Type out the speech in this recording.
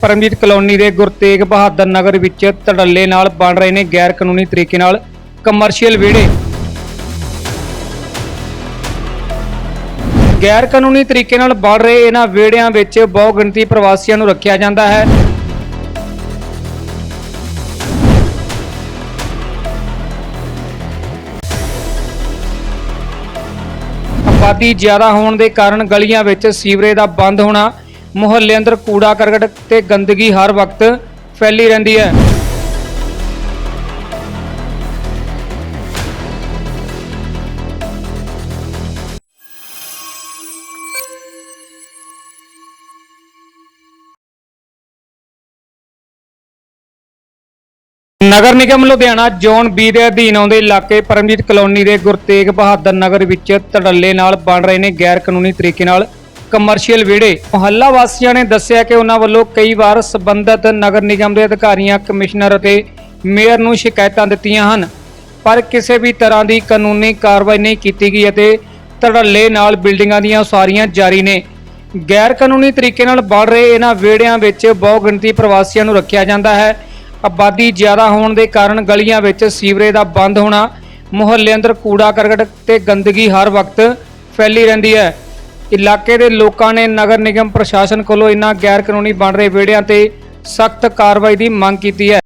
Paramjit colony ਦੇ ਗੁਰਤੇਗ ਬਹਾਦਰ ਨਗਰ ਵਿੱਚ ਧੜੱਲੇ ਨਾਲ ਬਣ ਰਹੇ ਨੇ ਗੈਰ ਕਾਨੂੰਨੀ ਤਰੀਕੇ ਨਾਲ ਕਮਰਸ਼ੀਅਲ ਵਿਹੜੇ। ਗੈਰ ਕਾਨੂੰਨੀ ਤਰੀਕੇ ਨਾਲ ਬਣ ਰਹੇ ਇਹਨਾਂ ਵਿਹੜਿਆਂ ਵਿੱਚ ਬਹੁ ਗਿਣਤੀ ਪ੍ਰਵਾਸੀਆਂ ਨੂੰ ਰੱਖਿਆ ਜਾਂਦਾ ਹੈ। ਆਬਾਦੀ ਜ਼ਿਆਦਾ ਹੋਣ ਦੇ ਕਾਰਨ ਗਲੀਆਂ ਵਿੱਚ ਸੀਵਰੇਜ ਦਾ ਬੰਦ ਹੋਣਾ ਮੁਹੱਲੇ ਅੰਦਰ ਕੂੜਾ ਕਰਕਟ ਤੇ ਗੰਦਗੀ ਹਰ ਵਕਤ ਫੈਲੀ ਰਹਿੰਦੀ ਹੈ। ਨਗਰ ਨਿਗਮ ਲੁਧਿਆਣਾ ਜ਼ੋਨ ਬੀ ਦੇ ਅਧੀਨ ਆਉਂਦੇ ਇਲਾਕੇ ਪਰਮਜੀਤ ਕਲੋਨੀ ਦੇ ਗੁਰਤੇਗ ਬਹਾਦਰ ਨਗਰ ਵਿੱਚ ਧੜੱਲੇ ਨਾਲ ਬਣ ਰਹੇ ਨੇ ਗੈਰ ਕਾਨੂੰਨੀ ਤਰੀਕੇ ਨਾਲ ਕਮਰਸ਼ੀਅਲ ਵਿਹੜੇ। ਮੁਹੱਲਾ ਵਾਸੀਆਂ ਨੇ ਦੱਸਿਆ ਕਿ ਉਹਨਾਂ ਵੱਲੋਂ ਕਈ ਵਾਰ ਸਬੰਧਤ ਨਗਰ ਨਿਗਮ ਦੇ ਅਧਿਕਾਰੀਆਂ, ਕਮਿਸ਼ਨਰ ਅਤੇ ਮੇਅਰ ਨੂੰ ਸ਼ਿਕਾਇਤਾਂ ਦਿੱਤੀਆਂ ਹਨ। ਪਰ ਕਿਸੇ ਵੀ ਤਰ੍ਹਾਂ ਦੀ ਕਾਨੂੰਨੀ ਕਾਰਵਾਈ ਨਹੀਂ ਕੀਤੀ ਗਈ ਅਤੇ ਧੜੱਲੇ ਨਾਲ ਬਿਲਡਿੰਗਾਂ ਦੀਆਂ ਉਸਾਰੀਆਂ ਜਾਰੀ ਨੇ। ਗੈਰ ਕਾਨੂੰਨੀ ਤਰੀਕੇ ਨਾਲ ਬਣ ਰਹੇ ਇਹਨਾਂ ਵਿਹੜਿਆਂ ਵਿੱਚ ਬਹੁ ਗਿਣਤੀ ਪ੍ਰਵਾਸੀਆਂ ਨੂੰ ਰੱਖਿਆ ਜਾਂਦਾ ਹੈ। ਆਬਾਦੀ ਜ਼ਿਆਦਾ ਹੋਣ ਦੇ ਕਾਰਨ ਗਲੀਆਂ ਵਿੱਚ ਸੀਵਰੇਜ ਦਾ ਬੰਦ ਹੋਣਾ ਮੁਹੱਲੇ ਅੰਦਰ ਕੂੜਾ ਕਰਕਟ ਤੇ ਗੰਦਗੀ ਹਰ ਵਕਤ ਫੈਲੀ ਰਹਿੰਦੀ ਹੈ। ਇਲਾਕੇ ਦੇ ਲੋਕਾਂ ਨੇ ਨਗਰ ਨਿਗਮ ਪ੍ਰਸ਼ਾਸਨ ਕੋਲੋਂ ਇਨ੍ਹਾਂ ਗੈਰ ਕਾਨੂੰਨੀ ਬਣ ਰਹੇ ਵਿਹੜਿਆਂ ਤੇ ਸਖਤ ਕਾਰਵਾਈ ਦੀ ਮੰਗ ਕੀਤੀ ਹੈ।